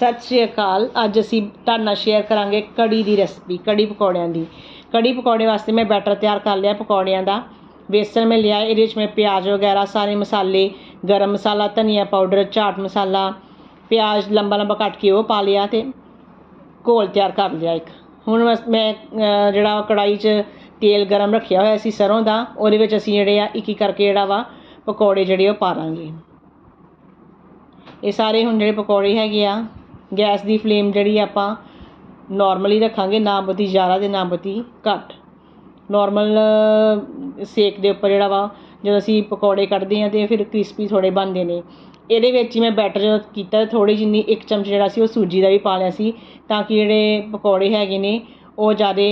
ਸਤਿ ਸ਼੍ਰੀ ਅਕਾਲ। ਅੱਜ ਅਸੀਂ ਤੁਹਾਡੇ ਨਾਲ ਸ਼ੇਅਰ ਕਰਾਂਗੇ ਕੜੀ ਦੀ ਰੈਸਪੀ ਕੜੀ ਪਕੌੜਿਆਂ ਦੀ। ਕੜੀ ਪਕੌੜੇ ਵਾਸਤੇ ਮੈਂ ਬੈਟਰ ਤਿਆਰ ਕਰ ਲਿਆ ਪਕੌੜਿਆਂ ਦਾ। ਬੇਸਣ ਮੈਂ ਲਿਆ ਇਹਦੇ ਵਿੱਚ ਮੈਂ ਪਿਆਜ਼ ਵਗੈਰਾ ਸਾਰੇ ਮਸਾਲੇ ਗਰਮ ਮਸਾਲਾ ਧਨੀਆ ਪਾਊਡਰ ਚਾਟ ਮਸਾਲਾ ਪਿਆਜ਼ ਲੰਬਾ ਲੰਬਾ ਕੱਟ ਕੇ ਉਹ ਪਾ ਲਿਆ ਤੇ ਘੋਲ ਤਿਆਰ ਕਰ ਲਿਆ ਇੱਕ। ਹੁਣ ਬਸ ਮੈਂ ਅਹ, ਜਿਹੜਾ ਕੜਾਈ 'ਚ ਤੇਲ ਗਰਮ ਰੱਖਿਆ ਹੋਇਆ ਸੀ ਸਰੋਂ ਦਾ ਉਹਦੇ ਵਿੱਚ ਅਸੀਂ ਜਿਹੜੇ ਆ ਇੱਕ ਇੱਕ ਕਰਕੇ ਜਿਹੜਾ ਵਾ ਪਕੌੜੇ ਜਿਹੜੇ ਉਹ ਪਾ ਦਾਂਗੇ। ਇਹ ਸਾਰੇ ਹੁਣ ਜਿਹੜੇ ਪਕੌੜੇ ਹੈਗੇ ਆ ਗੈਸ ਦੀ ਫਲੇਮ ਜਿਹੜੀ ਆਪਾਂ ਨਾਰਮਲੀ ਰੱਖਾਂਗੇ, ਨਾ ਬਹੁਤੀ ਜ਼ਿਆਦਾ ਅਤੇ ਨਾ ਬਹੁਤੀ ਘੱਟ। ਨੋਰਮਲ ਸੇਕ ਦੇ ਉੱਪਰ ਜਿਹੜਾ ਵਾ, ਜਦੋਂ ਅਸੀਂ ਪਕੌੜੇ ਕੱਢਦੇ ਹਾਂ ਤੇ ਫਿਰ ਕ੍ਰਿਸਪੀ ਥੋੜ੍ਹੇ ਬਣਦੇ ਨੇ। ਇਹਦੇ ਵਿੱਚ ਹੀ ਮੈਂ ਬੈਟਰ ਜਦੋਂ ਕੀਤਾ, ਥੋੜ੍ਹੀ ਜਿੰਨੀ ਇੱਕ ਚਮਚ ਜਿਹੜਾ ਸੀ ਉਹ ਸੂਜੀ ਦਾ ਵੀ ਪਾ ਲਿਆ ਸੀ, ਤਾਂ ਕਿ ਜਿਹੜੇ ਪਕੌੜੇ ਹੈਗੇ ਨੇ, ਉਹ ਜ਼ਿਆਦਾ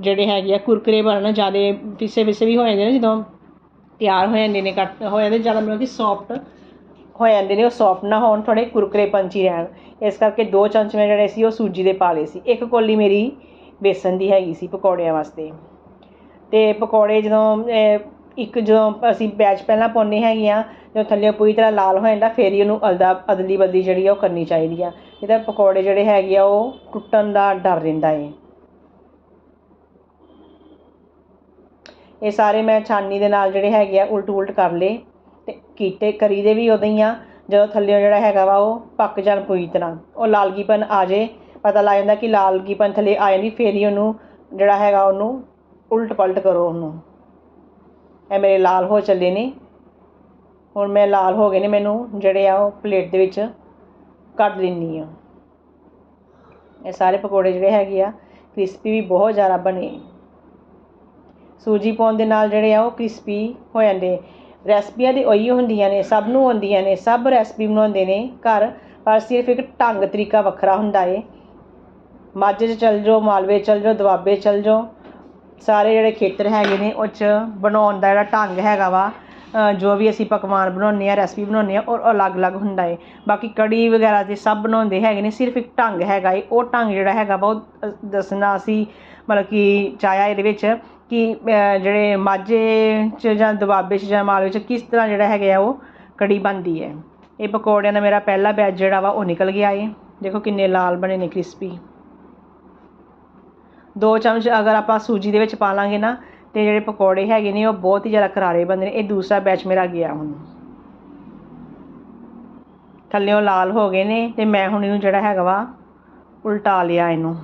ਜਿਹੜੇ ਹੈਗੇ ਆ ਕੁਰਕਰੇ ਬਣਨ ਜ਼ਿਆਦਾ ਪਿਸੇ ਪਿਸੇ ਵੀ ਹੋ ਜਾਂਦੇ ਨੇ, ਜਦੋਂ ਤਿਆਰ ਹੋ ਜਾਂਦੇ ਨੇ, ਕੱਟ, ਹੋ ਜਾਂਦੇ ਜ਼ਿਆਦਾ ਮਤਲਬ ਕਿ ਸੌਫਟ ਹੋ ਜਾਂਦੇ ਨੇ, ਉਹ ਸੌਫਟ ਨਾ ਹੋਣ ਥੋੜੇ ਕੁਰਕਰੇ ਪੰਚੀ ਰਹਿਣ। ਇਸ ਕਰਕੇ ਦੋ ਚਮਚ ਮੈਂ ਜਿਹੜੇ ਸੀ, ਉਹ ਸੂਜੀ ਦੇ ਪਾ ਲਏ ਸੀ। ਇੱਕ ਕੋਲੀ ਮੇਰੀ ਬੇਸਨ ਦੀ ਹੈਗੀ ਸੀ ਪਕੌੜਿਆਂ ਵਾਸਤੇ। ਤੇ ਪਕੌੜੇ ਜਦੋਂ ਇੱਕ ਜਦੋਂ ਅਸੀਂ ਬੈਚ ਪਹਿਲਾਂ ਪਾਉਂਦੇ ਹੈਗੇ ਆ ਜਦੋਂ ਥੱਲੇ ਪੂਰੀ ਤਰ੍ਹਾਂ ਲਾਲ ਹੋ ਜਾਂਦਾ, ਫੇਰ ਹੀ ਉਹਨੂੰ ਅਲਦਾ, ਅਦਲੀ ਬਦਲੀ ਜਿਹੜੀ ਆ ਉਹ ਕਰਨੀ ਚਾਹੀਦੀ ਆ। ਇਹਦਾ ਪਕੌੜੇ ਜਿਹੜੇ ਹੈਗੇ ਆ, ਉਹ ਟੁੱਟਣ ਦਾ ਡਰ ਰਹਿੰਦਾ ਏ। ਇਹ ਸਾਰੇ ਮੈਂ ਛਾਨੀ ਦੇ ਨਾਲ ਜਿਹੜੇ ਹੈਗੇ ਆ ਉਲਟ ਉਲਟ ਕਰ ਲਏ। ਤੇ ਕੀਤੇ ਕਰੀਦੇ ਵੀ ਉਦੋਂ ਹੀ ਆ, ਜਦੋਂ ਥੱਲਿਓ ਜਿਹੜਾ ਹੈਗਾ ਵਾ ਉਹ ਪੱਕ ਜਾਣ ਪੂਰੀ ਤਰ੍ਹਾਂ। ਉਹ ਲਾਲਗੀਪਨ ਆ ਜੇ, ਪਤਾ ਲੱਗ ਜਾਂਦਾ ਕਿ ਲਾਲਗੀਪਨ ਥੱਲੇ ਆ ਜਾਂਦੀ, ਫਿਰ ਹੀ ਉਹਨੂੰ ਜਿਹੜਾ ਹੈਗਾ ਉਹਨੂੰ ਉਲਟ ਪਲਟ ਕਰੋ ਉਹਨੂੰ। ਇਹ ਮੇਰੇ ਲਾਲ ਹੋ ਚੱਲੇ ਨੇ। ਹੁਣ ਮੈਂ ਲਾਲ ਹੋ ਗਏ ਨੇ, ਮੈਨੂੰ ਜਿਹੜੇ ਆ ਉਹ ਪਲੇਟ ਦੇ ਵਿੱਚ ਕੱਢ ਲੈਂਦੀ ਆ। ਇਹ ਸਾਰੇ ਪਕੌੜੇ ਜਿਹੜੇ ਹੈਗੇ ਆ, ਕ੍ਰਿਸਪੀ ਵੀ ਬਹੁਤ ਜ਼ਿਆਦਾ ਬਣੇ। ਸੂਜੀ ਪਾਉਣ ਦੇ ਨਾਲ ਜਿਹੜੇ ਆ ਉਹ ਕ੍ਰਿਸਪੀ ਹੋ ਜਾਂਦੇ। ਰੈਸਪੀਆਂ ਤੇ ਉਹੀ ਹੁੰਦੀਆਂ ਨੇ, ਸਭ ਨੂੰ ਆਉਂਦੀਆਂ ਨੇ, ਸਭ ਰੈਸਪੀ ਬਣਾਉਂਦੇ ਨੇ ਘਰ, ਪਰ ਸਿਰਫ ਇੱਕ ਢੰਗ ਤਰੀਕਾ ਵੱਖਰਾ ਹੁੰਦਾ ਏ। ਮਾਝੇ 'ਚ ਚੱਲ ਜਾਓ, ਮਾਲਵੇ ਚੱਲ ਜਾਓ, ਦੁਆਬੇ ਚੱਲ ਜਾਓ, ਸਾਰੇ ਜਿਹੜੇ ਖੇਤਰ ਹੈਗੇ ਨੇ, ਉਹ 'ਚ ਬਣਾਉਣ ਦਾ ਜਿਹੜਾ ਢੰਗ ਹੈਗਾ ਵਾ ਜੋ ਵੀ ਅਸੀਂ ਪਕਵਾਨ ਬਣਾਉਂਦੇ ਆ ਰੈਸਪੀ ਬਣਾਉਂਦੇ ਆ ਉਹ ਅਲੱਗ-ਅਲੱਗ ਹੁੰਦਾ ਏ। ਬਾਕੀ ਕੜੀ ਵਗੈਰਾ ਤੇ ਸਭ ਬਣਾਉਂਦੇ ਹੈਗੇ ਨੇ, ਸਿਰਫ ਇੱਕ ਢੰਗ ਹੈਗਾ ਏ, ਉਹ ਢੰਗ ਜਿਹੜਾ ਹੈਗਾ ਬਹੁਤ ਦੱਸਣਾ ਅਸੀਂ ਮਤਲਬ ਕਿ ਚਾਹਿਆ ਇਹਦੇ ਵਿੱਚ ਕਿ ਜਿਹੜੇ ਮਾਝੇ 'ਚ ਜਾਂ ਦੁਆਬੇ 'ਚ ਜਾਂ ਮਾਲਵੇ 'ਚ ਕਿਸ ਤਰ੍ਹਾਂ ਜਿਹੜਾ ਹੈਗਾ ਆ ਉਹ ਕੜੀ ਬਣਦੀ ਹੈ। ਇਹ ਪਕੌੜਿਆਂ ਦਾ ਮੇਰਾ ਪਹਿਲਾ ਬੈਚ ਜਿਹੜਾ ਵਾ ਉਹ ਨਿਕਲ ਗਿਆ ਏ। ਦੇਖੋ ਕਿੰਨੇ ਲਾਲ ਬਣੇ ਨੇ ਕ੍ਰਿਸਪੀ ਦੋ ਚਮਚ ਅਗਰ ਆਪਾਂ ਸੂਜੀ ਦੇ ਵਿੱਚ ਪਾ ਲਾਂਗੇ ਨਾ, ਤੇ ਜਿਹੜੇ ਪਕੌੜੇ ਹੈਗੇ ਨੇ ਉਹ ਬਹੁਤ ਹੀ ਜ਼ਿਆਦਾ ਕਰਾਰੇ ਬਣਦੇ ਨੇ। ਇਹ ਦੂਸਰਾ ਬੈਚ ਮੇਰਾ ਗਿਆ ਹੁਣ। ਥੱਲਿਓਂ ਲਾਲ ਹੋ ਗਏ ਨੇ, ਤੇ ਮੈਂ ਹੁਣ ਇਹਨੂੰ ਜਿਹੜਾ ਹੈਗਾ ਵਾ ਉਲਟਾ ਲਿਆ ਇਹਨੂੰ।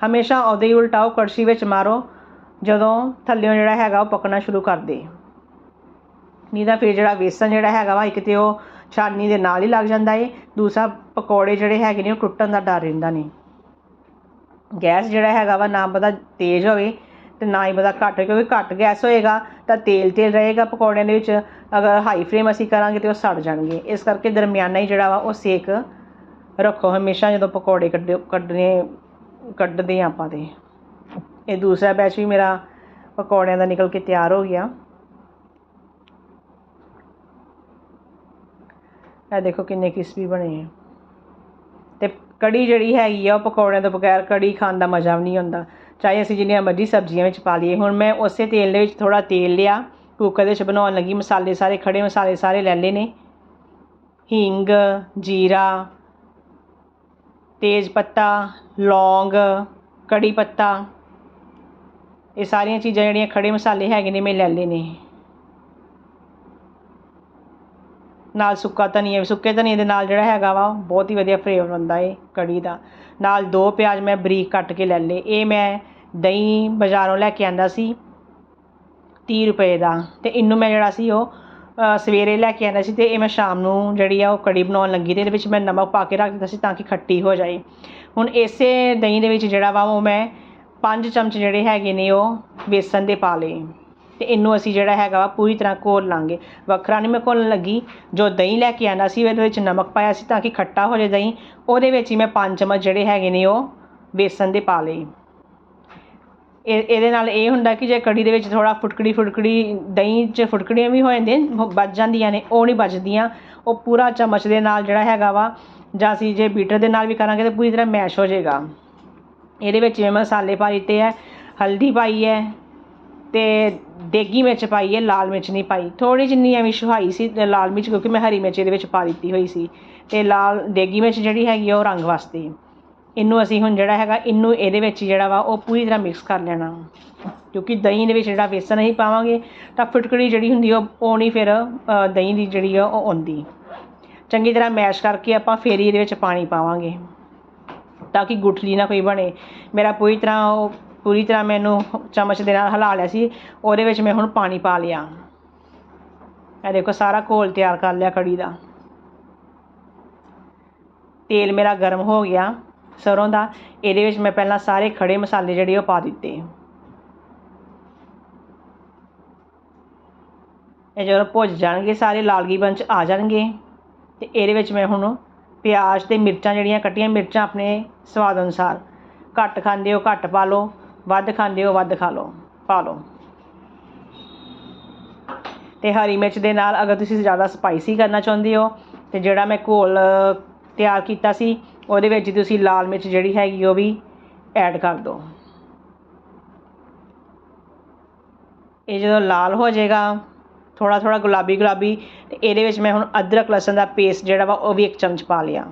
ਹਮੇਸ਼ਾ ਉਦੋਂ ਹੀ ਉਲਟਾਓ ਕੜਛੀ ਵਿੱਚ ਮਾਰੋ, ਜਦੋਂ ਥੱਲਿਓਂ ਜਿਹੜਾ ਹੈਗਾ ਉਹ ਪੱਕਣਾ ਸ਼ੁਰੂ ਕਰ ਦੇ। ਨਹੀਂ ਤਾਂ ਫਿਰ ਜਿਹੜਾ ਵੇਸਣ ਜਿਹੜਾ ਹੈਗਾ ਵਾ, ਇੱਕ ਤੇ ਉਹ ਛਾਨੀ ਦੇ ਨਾਲ ਹੀ ਲੱਗ ਜਾਂਦਾ ਏ, ਦੂਸਰਾ ਪਕੌੜੇ ਜਿਹੜੇ ਹੈਗੇ ਨੇ ਉਹ ਟੁੱਟਣ ਦਾ ਡਰ ਰਹਿੰਦਾ ਨੇ। ਗੈਸ ਜਿਹੜਾ ਹੈਗਾ ਵਾ, ਨਾ ਪਤਾ ਤੇਜ਼ ਹੋਵੇ ਤੇ ਨਾ ਹੀ ਪਤਾ ਘੱਟ, ਕਿਉਂਕਿ ਘੱਟ ਗੈਸ ਹੋਏਗਾ ਤਾਂ ਤੇਲ ਤੇਲ ਰਹੇਗਾ ਪਕੌੜਿਆਂ ਦੇ ਵਿੱਚ, ਅਗਰ ਹਾਈ ਫਲੇਮ ਅਸੀਂ ਕਰਾਂਗੇ ਤੇ ਉਹ ਸੜ ਜਾਣਗੇ। ਇਸ ਕਰਕੇ ਦਰਮਿਆਨਾ ਹੀ ਜਿਹੜਾ ਵਾ, ਉਹ ਸੇਕ ਰੱਖੋ ਹਮੇਸ਼ਾ ਜਦੋਂ ਪਕੌੜੇ ਕੱਢੇ ਕੱਢਣੇ ਕੱਢਦੇ ਹਾਂ ਆਪਾਂ ਤੇ। ਇਹ ਦੂਸਰਾ ਬੈਚ ਵੀ ਮੇਰਾ ਪਕੌੜਿਆਂ ਦਾ ਨਿਕਲ ਕੇ ਤਿਆਰ ਹੋ ਗਿਆ। ਇਹ ਦੇਖੋ ਕਿੰਨੇ ਕ੍ਰਿਸਪੀ ਬਣੇ ਆ। ਤੇ ਕੜੀ ਜਿਹੜੀ ਹੈਗੀ ਆ, ਉਹ ਪਕੌੜਿਆਂ ਤੋਂ ਬਗੈਰ ਕੜੀ ਖਾਣ ਦਾ ਮਜ਼ਾ ਵੀ ਨਹੀਂ ਹੁੰਦਾ ਚਾਹੇ ਅਸੀਂ ਜਿੰਨੀਆਂ ਮਰਜ਼ੀ ਸਬਜ਼ੀਆਂ ਵਿੱਚ ਪਾ ਲਈਏ। ਹੁਣ ਮੈਂ ਉਸੇ ਤੇਲ ਦੇ ਵਿੱਚ ਥੋੜਾ ਤੇਲ ਲਿਆ। ਕੁੱਕਰ ਦੇ ਵਿੱਚ ਬਣਾਉਣ ਲੱਗੀ। ਮਸਾਲੇ ਸਾਰੇ, ਖੜੇ ਮਸਾਲੇ ਸਾਰੇ ਲੈ ਲਏ ਨੇ। ਹਿੰਗ, ਜੀਰਾ ਤੇਜ ਪੱਤਾ, ਲੌਂਗ, ਕੜੀ ਪੱਤਾ। ਇਹ ਸਾਰੀਆਂ ਚੀਜ਼ਾਂ ਜਿਹੜੀਆਂ ਖੜੇ ਮਸਾਲੇ ਹੈਗੇ ਨੇ, ਮੈਂ ਲੈ ਲਏ ਨੇ। ਨਾਲ ਸੁੱਕਾ ਧਨੀਆ ਸੁੱਕੇ ਧਨੀਏ ਦੇ ਨਾਲ ਜਿਹੜਾ ਹੈਗਾ ਵਾ, ਬਹੁਤ ਹੀ ਵਧੀਆ ਫਲੇਵਰ ਹੁੰਦਾ ਏ ਕੜੀ ਦਾ। ਨਾਲ ਦੋ ਪਿਆਜ਼ ਮੈਂ ਬਰੀਕ ਕੱਟ ਕੇ ਲੈ ਲਏ। ਇਹ ਮੈਂ ਦਹੀਂ ਬਾਜ਼ਾਰੋਂ ਲੈ ਕੇ ਆਂਦਾ ਸੀ 30 ਰੁਪਏ ਦਾ ਤੇ ਇਹਨੂੰ ਮੈਂ ਜਿਹੜਾ ਸੀ ਉਹ ਸਵੇਰੇ ਲੈ ਕੇ ਆਉਂਦਾ ਸੀ ਅਤੇ ਇਹ ਮੈਂ ਸ਼ਾਮ ਨੂੰ ਜਿਹੜੀ ਆ ਉਹ ਕੜੀ ਬਣਾਉਣ ਲੱਗੀ ਅਤੇ ਇਹਦੇ ਵਿੱਚ ਮੈਂ ਨਮਕ ਪਾ ਕੇ ਰੱਖ ਦਿੱਤਾ ਸੀ ਤਾਂ ਕਿ ਖੱਟੀ ਹੋ ਜਾਏ। ਹੁਣ ਇਸੇ ਦਹੀਂ ਦੇ ਵਿੱਚ ਜਿਹੜਾ ਵਾ ਉਹ ਮੈਂ ਪੰਜ ਚਮਚ ਜਿਹੜੇ ਹੈਗੇ ਨੇ ਉਹ ਬੇਸਨ ਦੇ ਪਾ ਲਏ। ਤੇ ਇਹਨੂੰ ਅਸੀਂ ਜਿਹੜਾ ਹੈਗਾ ਵਾ ਪੂਰੀ ਤਰ੍ਹਾਂ ਘੋਲ ਲਾਂਗੇ। ਵੱਖਰਾ ਨਹੀਂ ਮੈਂ ਘੋਲਣ ਲੱਗੀ। ਜੋ ਦਹੀਂ ਲੈ ਕੇ ਆਣਾ ਸੀ, ਉਹਦੇ ਵਿੱਚ ਨਮਕ ਪਾਇਆ ਸੀ ਤਾਂ ਕਿ ਖੱਟਾ ਹੋ ਜਾਏ ਦਹੀਂ, ਉਹਦੇ ਵਿੱਚ ਹੀ ਮੈਂ ਪੰਜ ਚਮਚ ਜਿਹੜੇ ਹੈਗੇ ਨੇ ਉਹ ਬੇਸਨ ਦੇ ਪਾ ਲਏ। ਇਹ, ਇਹਦੇ ਨਾਲ ਇਹ ਹੁੰਦਾ ਕਿ ਜੇ ਕੜੀ ਦੇ ਵਿੱਚ ਥੋੜ੍ਹਾ ਫੁਟਕੜੀ ਫੁਟਕੜੀ, ਦਹੀਂ 'ਚ ਫੁਟਕੜੀਆਂ ਵੀ ਹੋ ਜਾਂਦੀਆਂ ਬਚ ਜਾਂਦੀਆਂ ਨੇ, ਉਹ ਨਹੀਂ ਬਚਦੀਆਂ ਉਹ ਪੂਰਾ ਚਮਚ ਦੇ ਨਾਲ ਜਿਹੜਾ ਹੈਗਾ ਵਾ, ਜਾਂ ਅਸੀਂ ਜੇ ਬੀਟਰ ਦੇ ਨਾਲ ਵੀ ਕਰਾਂਗੇ ਤਾਂ ਪੂਰੀ ਤਰ੍ਹਾਂ ਮੈਸ਼ ਹੋ ਜਾਏਗਾ। ਇਹਦੇ ਵਿੱਚ ਮੈਂ ਮਸਾਲੇ ਪਾ ਦਿੱਤੇ ਹੈ ਹਲਦੀ ਪਾਈ ਹੈ ਤੇ ਦੇਗੀ ਮਿਰਚ ਪਾਈ ਹੈ, ਲਾਲ ਮਿਰਚ ਨਹੀਂ ਪਾਈ। ਥੋੜੀ ਜਿੰਨੀ ਐਵੇਂ ਸੁਹਾਈ ਸੀ, ਤੇ ਲਾਲ ਮਿਰਚ ਕਿਉਂਕਿ ਮੈਂ ਹਰੀ ਮਿਰਚ ਇਹਦੇ ਵਿੱਚ ਪਾ ਦਿੱਤੀ ਹੋਈ ਸੀ। ਤੇ ਲਾਲ ਦੇਗੀ ਮਿਰਚ ਜਿਹੜੀ ਹੈਗੀ ਆ, ਉਹ ਰੰਗ ਵਾਸਤੇ। ਇਹਨੂੰ ਅਸੀਂ ਹੁਣ ਜਿਹੜਾ ਹੈਗਾ, ਇਹਨੂੰ ਇਹਦੇ ਵਿੱਚ ਜਿਹੜਾ ਵਾ, ਉਹ ਪੂਰੀ ਤਰ੍ਹਾਂ ਮਿਕਸ ਕਰ ਲੈਣਾ। ਕਿਉਂਕਿ ਦਹੀਂ ਦੇ ਵਿੱਚ ਜਿਹੜਾ ਵੇਸਣ ਅਸੀਂ ਪਾਵਾਂਗੇ, ਤਾਂ ਫਿਟਕੜੀ ਜਿਹੜੀ ਹੁੰਦੀ ਉਹ ਉਹ ਨਹੀਂ ਫਿਰ ਦਹੀਂ ਦੀ ਜਿਹੜੀ ਆ, ਉਹ ਆਉਂਦੀ। ਚੰਗੀ ਤਰ੍ਹਾਂ ਮੈਸ਼ ਕਰਕੇ ਆਪਾਂ ਫੇਰ ਹੀ ਇਹਦੇ ਵਿੱਚ ਪਾਣੀ ਪਾਵਾਂਗੇ, ਤਾਂ ਕਿ ਗੁਠਲੀ ਨਾ ਕੋਈ ਬਣੇ। ਮੇਰਾ ਪੂਰੀ ਤਰ੍ਹਾਂ ਉਹ, ਪੂਰੀ ਤਰ੍ਹਾਂ ਮੈਨੂੰ ਚਮਚ ਦੇ ਨਾਲ ਹਿਲਾ ਲਿਆ ਸੀ, ਉਹਦੇ ਵਿੱਚ ਮੈਂ ਹੁਣ ਪਾਣੀ ਪਾ ਲਿਆ। ਇਹ ਦੇਖੋ, ਸਾਰਾ ਘੋਲ ਤਿਆਰ ਕਰ ਲਿਆ ਕੜੀ ਦਾ। ਤੇਲ ਮੇਰਾ ਗਰਮ ਹੋ ਗਿਆ। ਸਰੋਂ ਦਾ, ਇਹਦੇ ਵਿੱਚ ਮੈਂ ਪਹਿਲਾਂ ਸਾਰੇ ਖੜੇ ਮਸਾਲੇ ਜਿਹੜੇ ਉਹ ਪਾ ਦਿੱਤੇ ਇਹ ਜਦੋਂ ਭੁੱਜ ਜਾਣਗੇ, ਸਾਰੇ ਲਾਲਗੀ ਬਣ ਚ ਆ ਜਾਣਗੇ। ਤੇ ਇਹਦੇ ਵਿੱਚ ਮੈਂ ਹੁਣ ਪਿਆਜ਼ ਤੇ ਮਿਰਚਾਂ ਜਿਹੜੀਆਂ ਕੱਟੀਆਂ, ਮਿਰਚਾਂ ਆਪਣੇ ਸਵਾਦ ਅਨੁਸਾਰ। ਘੱਟ ਖਾਂਦੇ ਹੋ, ਘੱਟ ਪਾ ਲਓ, ਵੱਧ ਖਾਂਦੇ ਹੋ, ਵੱਧ ਖਾ ਲਓ, ਪਾ ਲਓ। ਤੇ ਹਰੀ ਮਿਰਚ ਦੇ ਨਾਲ ਅਗਰ ਤੁਸੀਂ ਜ਼ਿਆਦਾ ਸਪਾਈਸੀ ਕਰਨਾ ਚਾਹੁੰਦੇ ਹੋ, ਤੇ ਜਿਹੜਾ ਮੈਂ ਘੋਲ ਤਿਆਰ ਕੀਤਾ ਸੀ ਉਹਦੇ ਵਿੱਚ ਤੁਸੀਂ ਲਾਲ ਮਿਰਚ ਜਿਹੜੀ ਹੈਗੀ ਉਹ ਵੀ ਐਡ ਕਰ ਦਿਓ। ਇਹ ਜਦੋਂ ਲਾਲ ਹੋ ਜਾਏਗਾ ਥੋੜਾ ਥੋੜਾ ਗੁਲਾਬੀ ਗੁਲਾਬੀ, ਤੇ ਇਹਦੇ ਵਿੱਚ ਮੈਂ ਹੁਣ ਅਦਰਕ ਲਸਣ ਦਾ ਪੇਸਟ ਜਿਹੜਾ ਵਾ ਉਹ ਵੀ ਇੱਕ ਚਮਚ ਪਾ ਲਿਆ।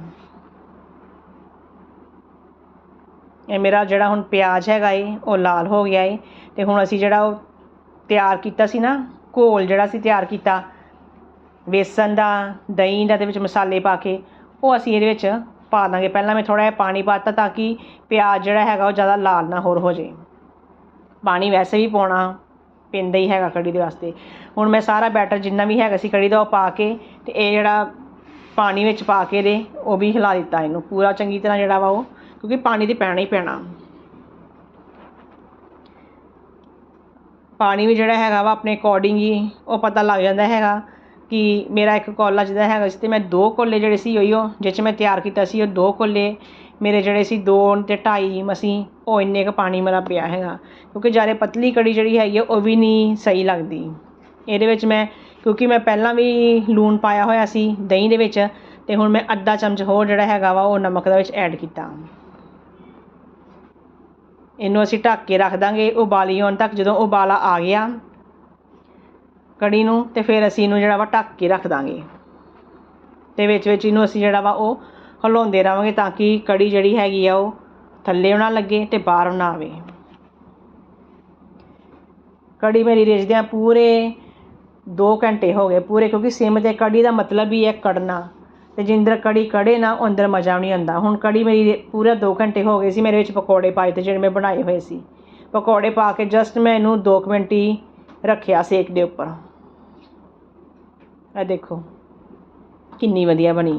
ਇਹ ਮੇਰਾ ਜਿਹੜਾ ਹੁਣ ਪਿਆਜ਼ ਹੈਗਾ ਏ, ਉਹ ਲਾਲ ਹੋ ਗਿਆ ਏ, ਤੇ ਹੁਣ ਅਸੀਂ ਜਿਹੜਾ ਉਹ ਤਿਆਰ ਕੀਤਾ ਸੀ ਨਾ, ਘੋਲ ਜਿਹੜਾ ਸੀ ਤਿਆਰ ਕੀਤਾ, ਵੇਸਣ ਦਾ, ਦਹੀਂ ਦਾ ਦੇ ਵਿੱਚ ਮਸਾਲੇ ਪਾ ਕੇ, ਉਹ ਅਸੀਂ ਇਹਦੇ ਵਿੱਚ ਪਾ ਦਾਂਗੇ। ਪਹਿਲਾਂ ਮੈਂ ਥੋੜਾ ਜਿਹਾ ਪਾਣੀ ਪਾਤਾ ਤਾਂ ਕਿ ਪਿਆਜ਼ ਜਿਹੜਾ ਹੈਗਾ ਉਹ ਜ਼ਿਆਦਾ ਲਾਲ ਨਾ ਹੋਰ ਹੋ ਜੇ ਪਾਣੀ ਵੈਸੇ ਵੀ ਪਾਉਣਾ ਪੈਂਦਾ ਹੀ ਹੈਗਾ ਕੜੀ ਦੇ ਵਾਸਤੇ। ਹੁਣ ਮੈਂ ਸਾਰਾ ਬੈਟਰ ਜਿੰਨਾ ਵੀ ਹੈਗਾ ਸੀ ਕੜੀ ਦਾ ਉਹ ਪਾ ਕੇ ਤੇ ਇਹ ਜਿਹੜਾ ਪਾਣੀ ਵਿੱਚ ਪਾ ਕੇ ਦੇ ਉਹ ਵੀ ਹਿਲਾ ਦਿੱਤਾ ਇਹਨੂੰ। ਪੂਰਾ ਚੰਗੀ ਤਰ੍ਹਾਂ ਜਿਹੜਾ ਵਾ ਉਹ, ਕਿਉਂਕਿ ਪਾਣੀ ਤੇ ਪੈਣਾ ਹੀ ਪੈਣਾ। ਪਾਣੀ ਵੀ ਜਿਹੜਾ ਹੈਗਾ ਵਾ ਆਪਣੇ ਅਕੋਰਡਿੰਗ ਹੀ ਉਹ ਪਤਾ ਲੱਗ ਜਾਂਦਾ ਹੈਗਾ। ਕਿ ਮੇਰਾ ਇੱਕ ਕੋਲਾ ਜਿਹਦਾ ਹੈਗਾ ਸੀ ਅਤੇ ਮੈਂ ਦੋ ਕੋਲੇ ਜਿਹੜੇ ਸੀ ਉਹੀਓ, ਜਿਹ 'ਚ ਮੈਂ ਤਿਆਰ ਕੀਤਾ ਸੀ ਉਹ ਦੋ ਕੋਲੇ। ਮੇਰੇ ਜਿਹੜੇ ਸੀ ਦੋ ਅਤੇ ਢਾਈ ਮਸੀਂ, ਉਹ ਇੰਨੇ ਕੁ ਪਾਣੀ ਮੇਰਾ ਪਿਆ ਹੈਗਾ। ਕਿਉਂਕਿ ਜ਼ਿਆਦਾ ਪਤਲੀ ਕੜੀ ਜਿਹੜੀ ਹੈਗੀ ਆ, ਉਹ ਵੀ ਨਹੀਂ ਸਹੀ ਲੱਗਦੀ। ਇਹਦੇ ਵਿੱਚ ਮੈਂ, ਕਿਉਂਕਿ ਮੈਂ ਪਹਿਲਾਂ ਵੀ ਲੂਣ ਪਾਇਆ ਹੋਇਆ ਸੀ ਦਹੀਂ ਦੇ ਵਿੱਚ ਅਤੇ ਹੁਣ ਮੈਂ ਅੱਧਾ ਚਮਚ ਹੋਰ ਜਿਹੜਾ ਹੈਗਾ ਵਾ, ਉਹ ਨਮਕ ਦਾ ਵਿੱਚ ਐਡ ਕੀਤਾ। ਇਹਨੂੰ ਅਸੀਂ ਢੱਕ ਕੇ ਰੱਖ ਦਾਂਗੇ ਉਬਾਲੀ ਆਉਣ ਤੱਕ, ਜਦੋਂ ਉਬਾਲਾ ਆ ਗਿਆ ਕੜੀ ਨੂੰ ਤੇ ਫਿਰ ਅਸੀਂ ਇਹਨੂੰ ਜਿਹੜਾ ਵਾ ਢੱਕ ਕੇ ਰੱਖ ਦਾਂਗੇ। ਤੇ ਵਿੱਚ ਵਿੱਚ ਇਹਨੂੰ ਅਸੀਂ ਜਿਹੜਾ ਵਾ ਉਹ ਹਲਾਉਂਦੇ ਰਹਾਂਗੇ ਤਾਂ ਕਿ ਕੜੀ ਜਿਹੜੀ ਹੈਗੀ ਆ ਉਹ ਥੱਲੇ ਨਾ ਲੱਗੇ ਤੇ ਬਾਹਰ ਨਾ ਆਵੇ। ਕੜੀ ਮੇਰੀ ਰਿੱਝਦਿਆਂ ਪੂਰੇ 2 ਘੰਟੇ ਹੋ ਗਏ, ਪੂਰੇ ਕਿਉਂਕਿ ਸਿਮ ਤੇ ਕੜੀ ਦਾ ਮਤਲਬ ਹੀ ਹੈ ਕੜਨਾ। ਤੇ ਜਿੰਦਰ ਕੜੀ ਕੜੇ ਨਾ, ਉਹ ਅੰਦਰ ਮਜ਼ਾ ਨਹੀਂ ਆਉਂਦਾ। ਹੁਣ ਕੜੀ ਮੇਰੀ ਪੂਰਾ 2 ਘੰਟੇ ਹੋ ਗਏ ਸੀ, ਮੇਰੇ ਵਿੱਚ ਪਕੌੜੇ ਪਾਏ ਤੇ ਜਿਹੜੇ ਮੈਂ ਬਣਾਏ ਹੋਏ ਸੀ। ਪਕੌੜੇ ਪਾ ਕੇ ਜਸਟ ਮੈਂ ਇਹਨੂੰ 2 ਮਿੰਟ ਹੀ ਰੱਖਿਆ ਸੇਕ ਦੇ ਉੱਪਰ। ਇਹ ਦੇਖੋ, ਕਿੰਨੀ ਵਧੀਆ ਬਣੀ।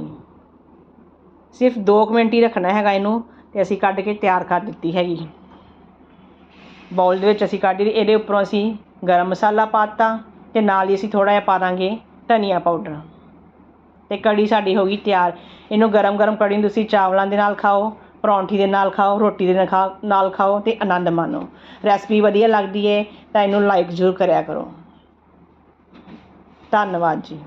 ਸਿਰਫ 2 ਮਿੰਟ ਹੀ ਰੱਖਣਾ ਹੈਗਾ ਇਹਨੂੰ ਤੇ ਅਸੀਂ ਕੱਢ ਕੇ ਤਿਆਰ ਕਰ ਦਿੱਤੀ ਹੈਗੀ। ਬਾਉਲ ਦੇ ਵਿੱਚ ਅਸੀਂ ਕੱਢ ਲਈ, ਇਹਦੇ ਉੱਪਰੋਂ ਅਸੀਂ ਗਰਮ ਮਸਾਲਾ ਪਾਤਾ ਤੇ ਨਾਲ ਹੀ ਅਸੀਂ ਥੋੜਾ ਜਿਹਾ ਪਾ ਦਾਂਗੇ ਧਨੀਆ ਪਾਊਡਰ। ਤੇ ਕੜੀ ਸਾਡੀ ਹੋ ਗਈ ਤਿਆਰ। ਇਹਨੂੰ ਗਰਮ ਗਰਮ ਕੜੀ ਨੂੰ ਤੁਸੀਂ ਚਾਵਲਾਂ ਦੇ ਨਾਲ ਖਾਓ, ਪਰੌਂਠੀ ਦੇ ਨਾਲ ਖਾਓ, ਰੋਟੀ ਦੇ ਨਾਲ ਖਾਓ ਤੇ ਆਨੰਦ ਮਾਣੋ। ਰੈਸਪੀ ਵਧੀਆ ਲੱਗਦੀ ਹੈ ਤਾਂ ਇਹਨੂੰ ਲਾਈਕ ਜ਼ਰੂਰ ਕਰਿਆ ਕਰੋ। ਧੰਨਵਾਦ ਜੀ।